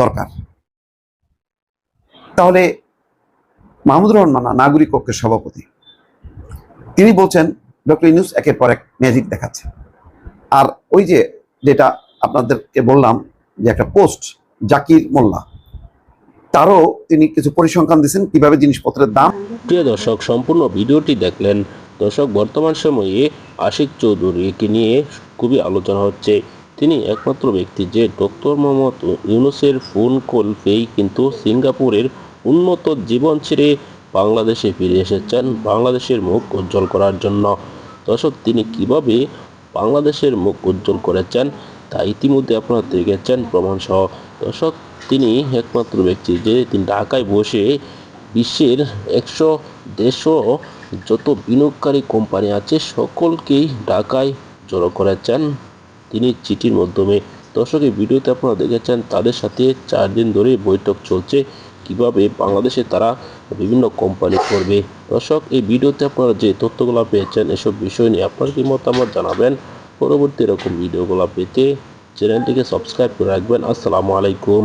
দরকার। তাহলে মাহমুদুর রহমান নাগরিক পক্ষের সভাপতি। তিনি বলছেন, ডক্টর ইউনুস একের পর এক ম্যাজিক দেখাচ্ছে। আর ওই যে যেটা আপনাদেরকে বললাম, যে একটা পোস্ট, জাকির মোল্লা, তারও তিনি কিছু পরিসংখ্যান দিয়েছেন, কীভাবে জিনিসপত্রের দাম। প্রিয় দর্শক, সম্পূর্ণ ভিডিওটি দেখলেন। দর্শক, বর্তমান সময়ে আশিক চৌধুরীকে নিয়ে খুবই আলোচনা হচ্ছে। তিনি একমাত্র ব্যক্তি যে ডক্টর মোহাম্মদ ইউনুসের ফোন কল পেয়েই কিন্তু সিঙ্গাপুরের উন্নত জীবন ছেড়ে বাংলাদেশে ফিরে এসেছেন বাংলাদেশের মুখ উজ্জ্বল করার জন্য। দর্শক, তিনি কীভাবে বাংলাদেশের মুখ উজ্জ্বল করেছেন তা ইতিমধ্যে আপনারা দেখেছেন প্রমাণসহ। দর্শক, তিনি একমাত্র ব্যক্তি যে তিনি ঢাকায় বসে বিশ্বের একশো দেড়শো যত বিনিয়োগকারী কোম্পানি আছে সকলকেই ঢাকায় জড়ো করেছেন। তিনি চিঠির মাধ্যমে। দর্শক, এই ভিডিওতে আপনারা দেখেছেন তাদের সাথে চার দিন ধরে বৈঠক চলছে। কীভাবে বাংলাদেশে তারা বিভিন্ন কোম্পানি করবে? দর্শক, এই ভিডিওতে আপনারা যে তথ্যগুলো পেয়েছেন, এসব বিষয় নিয়ে আপনার কি মতামত জানাবেন? পরবর্তী এরকম ভিডিওগুলো পেতে চ্যানেলটিকে সাবস্ক্রাইব করে রাখবেন। আসসালামু আলাইকুম।